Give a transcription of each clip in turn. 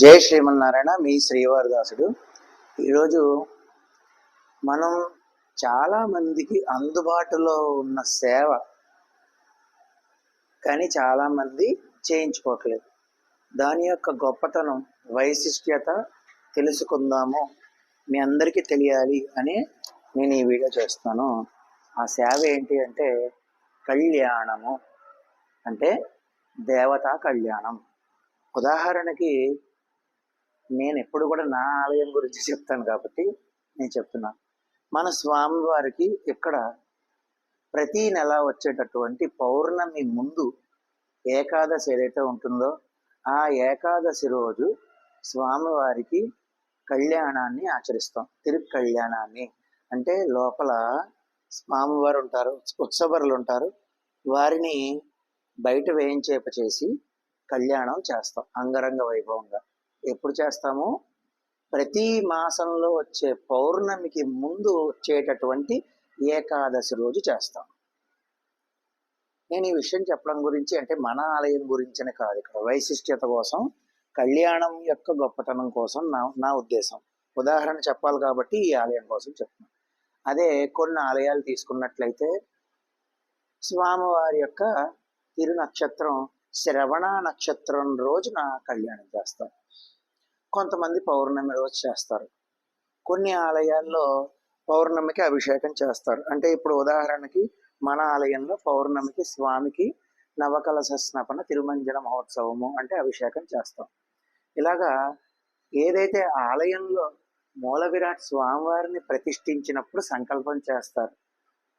జయ శ్రీమన్నారాయణ మీ శ్రీవారిదాసుడు. ఈరోజు మనం చాలామందికి అందుబాటులో ఉన్న సేవ కానీ చాలామంది చేయించుకోవట్లేదు. దాని యొక్క గొప్పతనం వైశిష్ట్యత తెలుసుకుందాము మీ అందరికీ తెలియాలి అని నేను ఈ వీడియో చేస్తాను. ఆ సేవ ఏంటి అంటే కళ్యాణము అంటే దేవతా కళ్యాణం. ఉదాహరణకి నేను ఎప్పుడు కూడా నా ఆలయం గురించి చెప్తాను కాబట్టి నేను చెప్తున్నాను మన స్వామివారికి ఇక్కడ ప్రతి నెల వచ్చేటటువంటి పౌర్ణమి ముందు ఏకాదశి ఏదైతే ఉంటుందో ఆ ఏకాదశి రోజు స్వామివారికి కళ్యాణాన్ని ఆచరిస్తాం. తిరుగు కళ్యాణాన్ని అంటే లోపల స్వామివారు ఉంటారు ఉత్సవరులు ఉంటారు. వారిని బయట వేయించేప చేసి కళ్యాణం చేస్తాం అంగరంగ వైభవంగా. ఎప్పుడు చేస్తాము? ప్రతి మాసంలో వచ్చే పౌర్ణమికి ముందు వచ్చేటటువంటి ఏకాదశి రోజు చేస్తాం. నేను ఈ విషయం చెప్పడం గురించి అంటే మన ఆలయం గురించిన కాదు ఇక్కడ. వైశిష్ట్యత కోసం కళ్యాణం యొక్క గొప్పతనం కోసం నా నా ఉద్దేశం. ఉదాహరణ చెప్పాలి కాబట్టి ఈ ఆలయం కోసం చెప్తున్నాను అదే కొన్ని ఆలయాలు తీసుకున్నట్లయితే స్వామివారి యొక్క తిరు నక్షత్రం శ్రవణ నక్షత్రం రోజున కళ్యాణం చేస్తారు కొంతమంది పౌర్ణమి రోజు చేస్తారు. కొన్ని ఆలయాల్లో పౌర్ణమికి అభిషేకం చేస్తారు. అంటే ఇప్పుడు ఉదాహరణకి మన ఆలయంలో పౌర్ణమికి స్వామికి నవకలశ స్నపన తిరుమంజన మహోత్సవము అంటే అభిషేకం చేస్తాం. ఇలాగా ఏదైతే ఆలయంలో మూల విరాట్ స్వామివారిని ప్రతిష్ఠించినప్పుడు సంకల్పం చేస్తారు.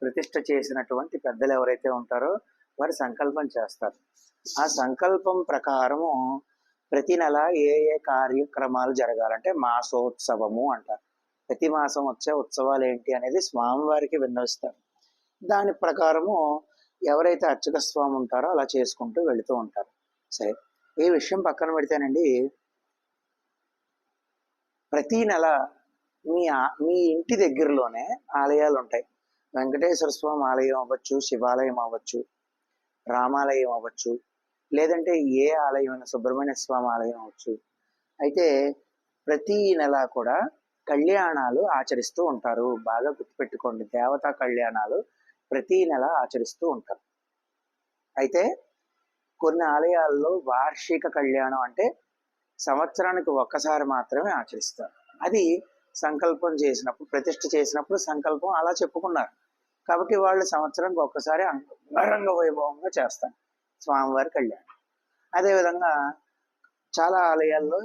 ప్రతిష్ఠ చేసినటువంటి పెద్దలు ఎవరైతే ఉంటారో వారు సంకల్పం చేస్తారు. ఆ సంకల్పం ప్రకారము ప్రతి నెల ఏ ఏ కార్యక్రమాలు జరగాలంటే మాసోత్సవము అంటారు ప్రతి మాసం వచ్చే ఉత్సవాలు ఏంటి అనేది స్వామివారికి విన్నవిస్తారు. దాని ప్రకారము ఎవరైతే అర్చక స్వామి ఉంటారో అలా చేసుకుంటూ వెళుతూ ఉంటారు. సరే ఈ విషయం పక్కన పెడితేనండి. ప్రతి నెల మీ ఆ- మీ ఇంటి దగ్గరలోనే ఆలయాలు ఉంటాయి. వెంకటేశ్వర స్వామి ఆలయం అవ్వచ్చు శివాలయం అవ్వచ్చు రామాలయం అవ్వచ్చు లేదంటే ఏ ఆలయం అయినా సుబ్రహ్మణ్య స్వామి ఆలయం అవచ్చు. అయితే ప్రతి నెల కూడా కళ్యాణాలు ఆచరిస్తూ ఉంటారు. బాగా గుర్తుపెట్టుకోండి దేవతా కళ్యాణాలు ప్రతి నెల ఆచరిస్తూ ఉంటారు. అయితే కొన్ని ఆలయాల్లో వార్షిక కళ్యాణం అంటే సంవత్సరానికి ఒక్కసారి మాత్రమే ఆచరిస్తారు. అది సంకల్పం చేసినప్పుడు ప్రతిష్ఠ చేసినప్పుడు సంకల్పం అలా చెప్పుకున్నారు. కాబట్టి వాళ్ళు సంవత్సరానికి ఒక్కసారి అంగరంగ వైభవంగా చేస్తారు. స్వామివారి కళ్యాణం. అదేవిధంగా చాలా ఆలయాల్లో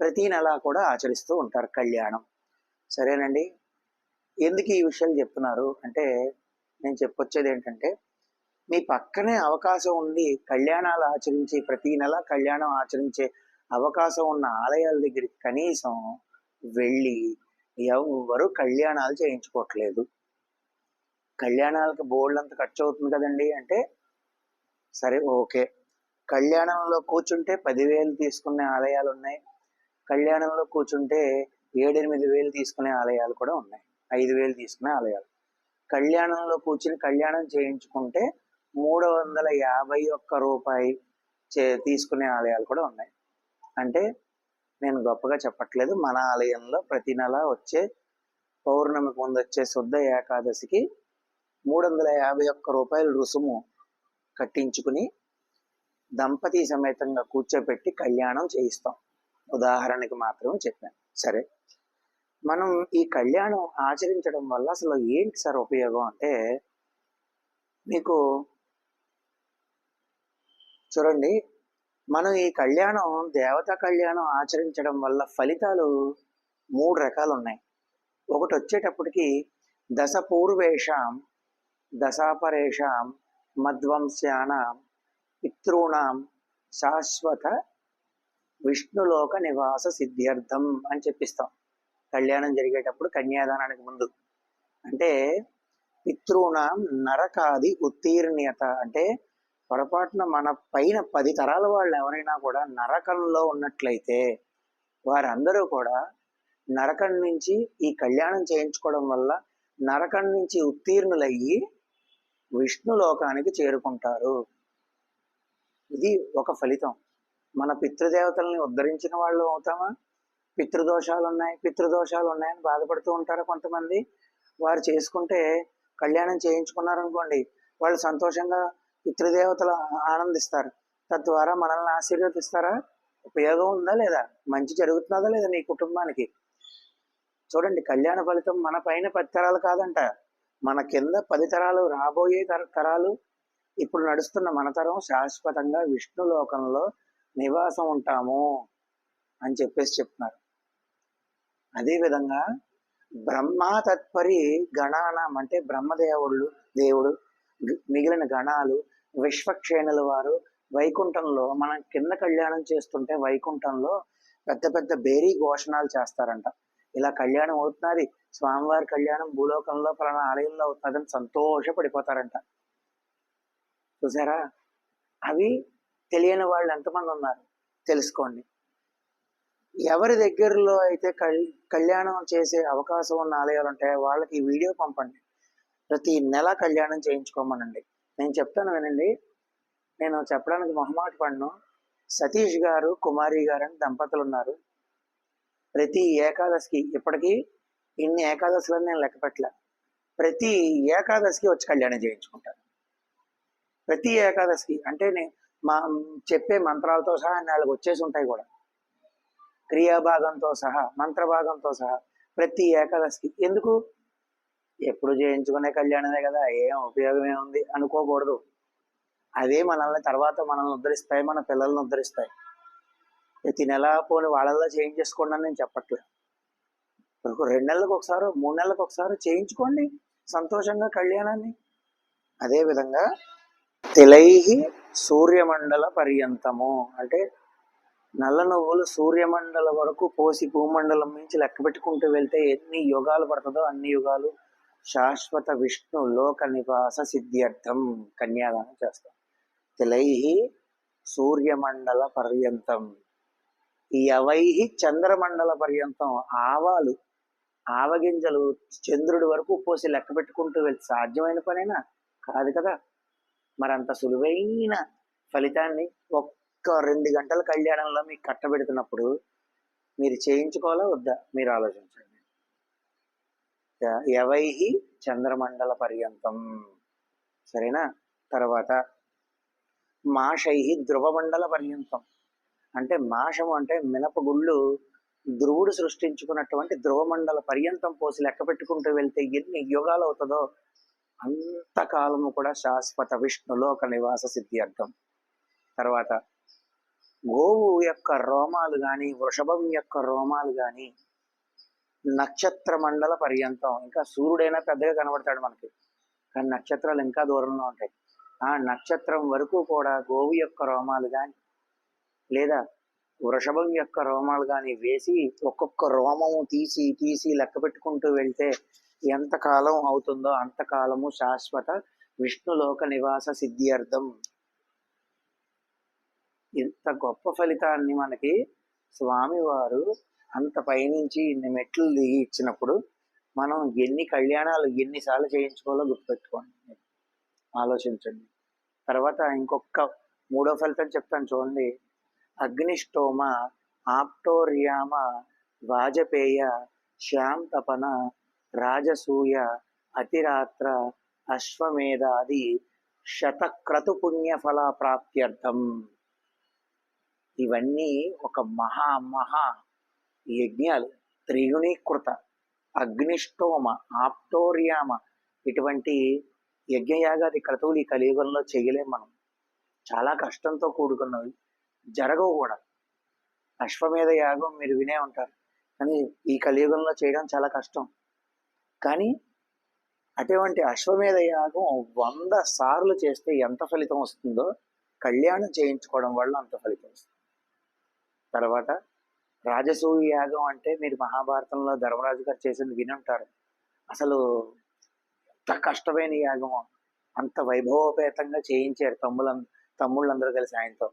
ప్రతి నెల కూడా ఆచరిస్తూ ఉంటారు కళ్యాణం. సరేనండి? ఎందుకు ఈ విషయాలు చెప్తున్నారు అంటే నేను చెప్పొచ్చేది ఏంటంటే మీ పక్కనే అవకాశం ఉండి కళ్యాణాలు ఆచరించి ప్రతి నెల కళ్యాణం ఆచరించే అవకాశం ఉన్న ఆలయాల దగ్గరికి కనీసం వెళ్ళి ఎవరు కళ్యాణాలు చేయించుకోవట్లేదు. కళ్యాణాలకు బోర్డు అంత ఖర్చు అవుతుంది కదండి అంటే సరే ఓకే. కళ్యాణంలో కూర్చుంటే పదివేలు తీసుకునే ఆలయాలు ఉన్నాయి కళ్యాణంలో కూర్చుంటే ఏడెనిమిది వేలు తీసుకునే ఆలయాలు కూడా ఉన్నాయి. ఐదు వేలు తీసుకునే ఆలయాలు. కళ్యాణంలో కూర్చుని కళ్యాణం చేయించుకుంటే మూడు వందల యాభై ఒక్క రూపాయి చే తీసుకునే ఆలయాలు కూడా ఉన్నాయి. అంటే నేను గొప్పగా చెప్పట్లేదు. మన ఆలయంలో ప్రతి నెల వచ్చే పౌర్ణమికి ముందు వచ్చే శుద్ధ ఏకాదశికి మూడు వందల యాభై ఒక్క రూపాయల రుసుము కట్టించుకుని దంపతి సమేతంగా కూర్చోబెట్టి కళ్యాణం చేయిస్తాం. ఉదాహరణకి మాత్రం చెప్పాను. సరే. మనం ఈ కళ్యాణం ఆచరించడం వల్ల అసలు ఏంటి సార్ ఉపయోగం అంటే మీకు చూడండి. మనం ఈ కళ్యాణం దేవతా కళ్యాణం ఆచరించడం వల్ల ఫలితాలు మూడు రకాలు ఉన్నాయి ఒకటి వచ్చేటప్పటికి దశ పూర్వేషాం దశాపరేషాం మధ్వంశానాం పితృణాం శాశ్వత విష్ణులోక నివాస సిద్ధ్యర్థం అని చెప్పిస్తాం. కళ్యాణం జరిగేటప్పుడు కన్యాదానానికి ముందు. అంటే పితృణాం నరకాది ఉత్తీర్ణ్యత. అంటే పొరపాటున మన పైన పది తరాల వాళ్ళు ఎవరైనా కూడా నరకంలో ఉన్నట్లయితే వారందరూ కూడా నరకం నుంచి ఈ కళ్యాణం చేయించుకోవడం వల్ల నరకం నుంచి ఉత్తీర్ణులయ్యి విష్ణు లోకానికి చేరుకుంటారు. ఇది ఒక ఫలితం. మన పితృదేవతల్ని ఉద్ధరించిన వాళ్ళు అవుతామా? పితృదోషాలు ఉన్నాయి పితృదోషాలు ఉన్నాయని బాధపడుతూ ఉంటారా కొంతమంది? వారు చేసుకుంటే కళ్యాణం చేయించుకున్నారనుకోండి వాళ్ళు సంతోషంగా పితృదేవతలు ఆనందిస్తారు. తద్వారా మనల్ని ఆశీర్వదిస్తారా? ఉపయోగం ఉందా లేదా? మంచి జరుగుతున్నదా లేదా నీ కుటుంబానికి? చూడండి కళ్యాణ ఫలితం మన పైన పరితరాలు కాదంట. మన కింద పది తరాలు రాబోయే తర- తరాలు ఇప్పుడు నడుస్తున్న మన తరం శాశ్వతంగా విష్ణు లోకంలో నివాసం ఉంటాము అని చెప్పేసి చెప్తున్నారు. అదేవిధంగా బ్రహ్మ తత్పరి గణానం అంటే బ్రహ్మదేవుళ్ళు దేవుడు మిగిలిన గణాలు విశ్వక్షేణుల వారు వైకుంఠంలో మనం కింద కళ్యాణం చేస్తుంటే వైకుంఠంలో పెద్ద పెద్ద బేరీ ఘోషణాలు చేస్తారంట. ఇలా కళ్యాణం అవుతున్నది. స్వామివారి కళ్యాణం భూలోకంలో పలానా ఆలయంలో అవుతున్నదని సంతోషపడిపోతారంట. చూసారా? అవి తెలియని వాళ్ళు ఎంతమంది ఉన్నారు? తెలుసుకోండి. ఎవరి దగ్గరలో అయితే కల్- కళ్యాణం చేసే అవకాశం ఉన్న ఆలయాలు ఉంటాయో వాళ్ళకి ఈ వీడియో పంపండి. ప్రతి నెల కళ్యాణం చేయించుకోమనండి. నేను చెప్తాను వినండి. నేను చెప్పడానికి మొహమాట పడను. సతీష్ గారు కుమారి గారు అని దంపతులు ఉన్నారు. ప్రతి ఏకాదశికి ఇప్పటికీ ఇన్ని ఏకాదశులని నేను లెక్క పెట్టలే. ప్రతి ఏకాదశికి వచ్చి కళ్యాణం చేయించుకుంటాను. ప్రతి ఏకాదశికి అంటే నేను మా చెప్పే మంత్రాలతో సహా నాలుగు వచ్చేసి ఉంటాయి కూడా. క్రియాభాగంతో సహా మంత్రభాగంతో సహా ప్రతి ఏకాదశికి. ఎందుకు? ఎప్పుడు చేయించుకునే కళ్యాణమే కదా ఏం ఉపయోగమే ఉంది అనుకోకూడదు. అదే మనల్ని తర్వాత మనల్ని ఉద్ధరిస్తాయి మన పిల్లల్ని ఉద్ధరిస్తాయి. ప్రతి నెల పోని వాళ్ళల్లో చేయించేసుకోండి అని నేను చెప్పట్లేదు. ఒక రెండు నెలలకు ఒకసారి మూడు నెలలకు ఒకసారి చేయించుకోండి సంతోషంగా కళ్యాణాన్ని. అదేవిధంగా తెలైహి సూర్యమండల పర్యంతము అంటే నల్ల నువ్వులు సూర్యమండల వరకు పోసి భూమండలం నుంచి లెక్క పెట్టుకుంటూ వెళ్తే ఎన్ని యుగాలు పడుతుందో అన్ని యుగాలు శాశ్వత విష్ణు లోక నివాస సిద్ధ్యర్థం కన్యాదానం చేస్తాం. తిలై సూర్యమండల పర్యంతం యవైహి చంద్రమండల పర్యంతం ఆవాలు ఆవగింజలు చంద్రుడి వరకు పోసి లెక్క పెట్టుకుంటూ వెళ్తే సాధ్యమైన పనేనా? కాదు కదా. మరంత సులువైన ఫలితాన్ని ఒక్క రెండు గంటల కళ్యాణంలో మీకు కట్టబెడుతున్నప్పుడు మీరు చేయించుకోవాలా వద్దా? మీరు ఆలోచించండి. య- చంద్రమండల పర్యంతం. సరేనా? తర్వాత మాషై ధ్రువమండల పర్యంతం. అంటే మాషం అంటే మినపగుళ్ళు ధ్రువుడు సృష్టించుకున్నటువంటి ధ్రువమండల పర్యంతం పోసి లెక్క పెట్టుకుంటూ వెళ్తే ఎన్ని యుగాలు అవుతుందో అంతకాలము కూడా శాశ్వత విష్ణులోక నివాస సిద్ధి అర్థం. తర్వాత గోవు యొక్క రోమాలు కానీ వృషభం యొక్క రోమాలు కానీ నక్షత్ర మండల పర్యంతం ఇంకా సూర్యుడైనా పెద్దగా కనబడతాడు మనకి కానీ నక్షత్రాలు ఇంకా దూరంలో ఉంటాయి. ఆ నక్షత్రం వరకు కూడా గోవు యొక్క రోమాలు కానీ లేదా వృషభం యొక్క రోమాలు కానీ వేసి ఒక్కొక్క రోమము తీసి తీసి లెక్క పెట్టుకుంటూ వెళ్తే ఎంతకాలం అవుతుందో అంతకాలము శాశ్వత విష్ణులోక నివాస సిద్ధ్యర్థం. ఇంత గొప్ప ఫలితాన్ని మనకి స్వామివారు అంత పైనుంచి ఇన్ని మెట్లు దిగి ఇచ్చినప్పుడు మనం ఎన్ని కళ్యాణాలు ఎన్నిసార్లు చేయించుకోవాలో గుర్తుపెట్టుకోండి. ఆలోచించండి. తర్వాత ఇంకొక మూడో ఫలితం చెప్తాను చూడండి. అగ్నిష్టోమ ఆప్టోరియామ వాజపేయ శ్యాంతపన రాజసూయ అతిరాత్ర అశ్వమేధాది శతక్రతు పుణ్యఫల ప్రాప్త్యర్థం ఇవన్నీ ఒక మహా మహా యజ్ఞాలు. త్రిగుణీకృత అగ్నిష్టోమ ఆప్టోరియామ ఇటువంటి యజ్ఞయాగాది క్రతువులు ఈ కలియుగంలో చేయలేం మనం. చాలా కష్టంతో కూడుకున్నవి. జరగవు కూడా. అశ్వమేధ యాగం మీరు వినే ఉంటారు. కానీ ఈ కలియుగంలో చేయడం చాలా కష్టం. కానీ అటువంటి అశ్వమేధ యాగం వంద సార్లు చేస్తే ఎంత ఫలితం వస్తుందో కళ్యాణం చేయించుకోవడం వల్ల అంత ఫలితం వస్తుంది. తర్వాత రాజసూయ యాగం అంటే మీరు మహాభారతంలో ధర్మరాజు గారు చేసింది వినుంటారు. అసలు ఎంత కష్టమైన యాగమో. అంత వైభవోపేతంగా చేయించారు తమ్ముల తమ్ముళ్ళందరూ కలిసి ఆయనతో.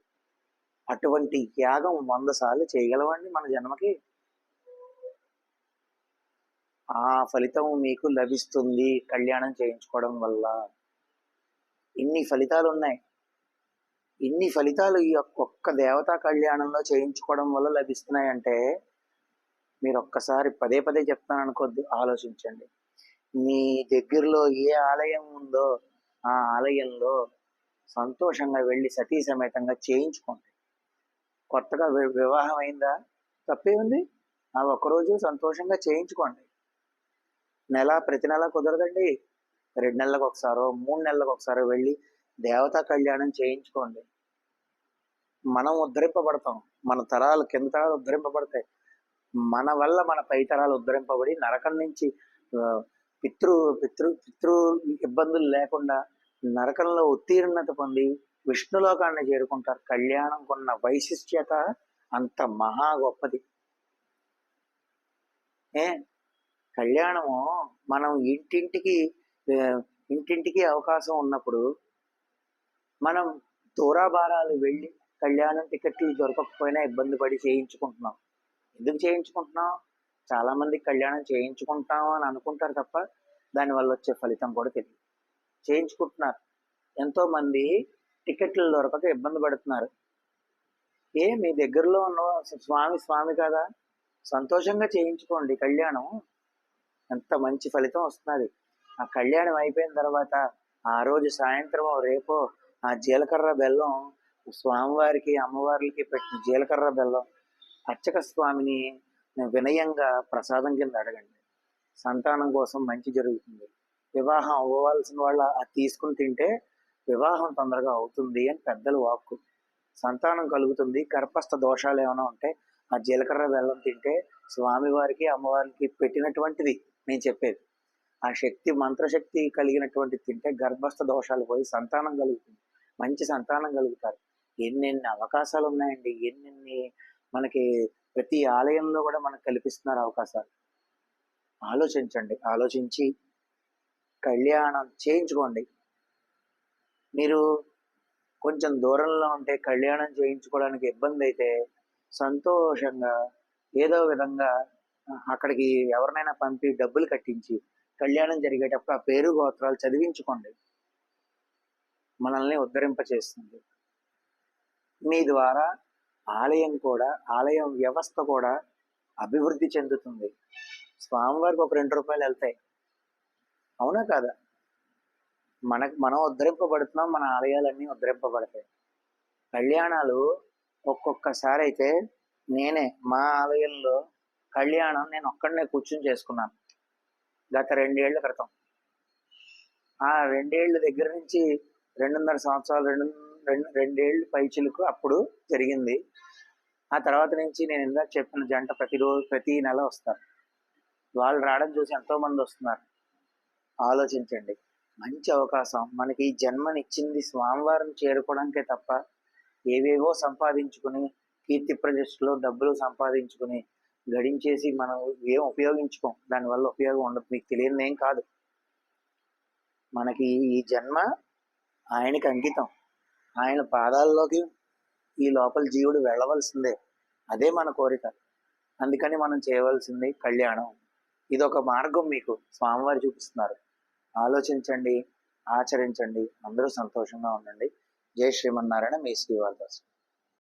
అటువంటి యాగం వంద సార్లు చేయగలవండి మన జన్మకి? ఆ ఫలితం మీకు లభిస్తుంది కళ్యాణం చేయించుకోవడం వల్ల. ఇన్ని ఫలితాలు ఉన్నాయి ఇన్ని ఫలితాలు ఈ ఒక్క దేవతా కళ్యాణంలో చేయించుకోవడం వల్ల లభిస్తున్నాయంటే మీరు ఒక్కసారి పదే పదే చెప్తాను అనుకోద్దు ఆలోచించండి. మీ దగ్గరలో ఏ ఆలయం ఉందో ఆ ఆలయంలో సంతోషంగా వెళ్ళి సతీ సమేతంగా చేయించుకోండి. కొత్తగా వి- వివాహం అయిందా? తప్పే ఉంది ఆ ఒక్కరోజు సంతోషంగా చేయించుకోండి. నెల ప్రతి నెల కుదరదండి. రెండు నెలలకు ఒకసారో మూడు నెలలకు ఒకసారో వెళ్ళి దేవతా కళ్యాణం చేయించుకోండి. మనం ఉద్ధరింపబడతాం. మన తరాలు కింద తరాలు ఉద్ధరింపబడతాయి. మన వల్ల మన పై తరాలు ఉద్ధరింపబడి నరకం నుంచి పితృ పితృ పితృ ఇబ్బందులు లేకుండా నరకంలో ఉత్తీర్ణత పొంది విష్ణులోకాన్ని చేరుకుంటారు. కళ్యాణం కొన్న వైశిష్ట్యత అంత మహా గొప్పది. ఏ? కళ్యాణము మనం ఇంటింటికి ఇంటింటికి అవకాశం ఉన్నప్పుడు మనం దూరాభారాలు వెళ్ళి కళ్యాణం టికెట్లు దొరకకపోయినా ఇబ్బంది పడి చేయించుకుంటున్నాం. ఎందుకు చేయించుకుంటున్నాం? చాలామంది కళ్యాణం చేయించుకుంటాం అని అనుకుంటారు తప్ప దానివల్ల వచ్చే ఫలితం కూడా తెలియదు. చేయించుకుంటున్నారు. ఎంతోమంది టికెట్లు దొరకక ఇబ్బంది పడుతున్నారు. ఏ మీ దగ్గరలో ఉన్న స్వామి స్వామి కదా. సంతోషంగా చేయించుకోండి కళ్యాణం. ఎంత మంచి ఫలితం వస్తున్నది. ఆ కళ్యాణం అయిపోయిన తర్వాత ఆ రోజు సాయంత్రం రేపో ఆ జీలకర్ర బెల్లం స్వామివారికి అమ్మవారికి పెట్టిన జీలకర్ర బెల్లం అర్చక స్వామిని వినయంగా ప్రసాదం కింద అడగండి. సంతానం కోసం మంచి జరుగుతుంది. వివాహం అవ్వవలసిన వాళ్ళు అది తీసుకుని తింటే వివాహం తొందరగా అవుతుంది అని పెద్దలు వాక్కు. సంతానం కలుగుతుంది. గర్భస్థ దోషాలు ఏమైనా ఉంటే ఆ జీలకర్ర బెల్లం తింటే స్వామివారికి అమ్మవారికి పెట్టినటువంటిది నేను చెప్పేది. ఆ శక్తి మంత్రశక్తి కలిగినటువంటి తింటే గర్భస్థ దోషాలు పోయి సంతానం కలుగుతుంది. మంచి సంతానం కలుగుతారు. ఎన్నెన్ని అవకాశాలు ఉన్నాయండి. ఎన్నెన్ని మనకి ప్రతి ఆలయంలో కూడా మనకు కల్పిస్తున్నారు అవకాశాలు. ఆలోచించండి. ఆలోచించి కళ్యాణం చేయించుకోండి. మీరు కొంచెం దూరంలో ఉంటే కళ్యాణం చేయించుకోవడానికి ఇబ్బంది అయితే సంతోషంగా ఏదో విధంగా అక్కడికి ఎవరినైనా పంపి డబ్బులు కట్టించి కళ్యాణం జరిగేటప్పుడు ఆ పేరు గోత్రాలు చదివించుకోండి. మనల్ని ఉద్ధరింపచేస్తుంది. మీ ద్వారా ఆలయం కూడా ఆలయం వ్యవస్థ కూడా అభివృద్ధి చెందుతుంది. స్వామివారికి ఒక రెండు రూపాయలు వెళ్తాయి. అవునా కాదా? మనకు మనం ఉద్ధరింపబడుతున్నాం మన ఆలయాలన్నీ ఉద్ధరింపబడతాయి. కళ్యాణాలు ఒక్కొక్కసారి అయితే నేనే మా ఆలయంలో కళ్యాణం నేను ఒక్కడనే కూర్చుని చేసుకున్నాను. గత రెండేళ్ళ క్రితం. ఆ రెండేళ్ళ దగ్గర నుంచి రెండున్నర సంవత్సరాలు రెండు రెండు రెండేళ్ళు పైచిలకు అప్పుడు జరిగింది. ఆ తర్వాత నుంచి నేను ఇందాక చెప్పిన జంట ప్రతిరోజు ప్రతి నెల వస్తారు. వాళ్ళు రావడం చూసి ఎంతోమంది వస్తున్నారు. ఆలోచించండి. మంచి అవకాశం. మనకి ఈ జన్మనిచ్చింది స్వామివారిని చేరుకోవడానికే తప్ప ఏవేవో సంపాదించుకుని కీర్తి ప్రతిష్టలో డబ్బులు సంపాదించుకుని గడించేసి మనం ఏం ఉపయోగించుకోం. దానివల్ల ఉపయోగం ఉండదు. మీకు తెలియదు ఏం కాదు. మనకి ఈ జన్మ ఆయనకి అంకితం. ఆయన పాదాల్లోకి ఈ లోపల జీవుడు వెళ్ళవలసిందే. అదే మన కోరిక. అందుకని మనం చేయవలసింది కళ్యాణం. ఇది ఒక మార్గం మీకు స్వామివారు చూపిస్తున్నారు. ఆలోచించండి ఆచరించండి. అందరూ సంతోషంగా ఉండండి. జై శ్రీమన్నారాయణ మీ శ్రీవారిదాస్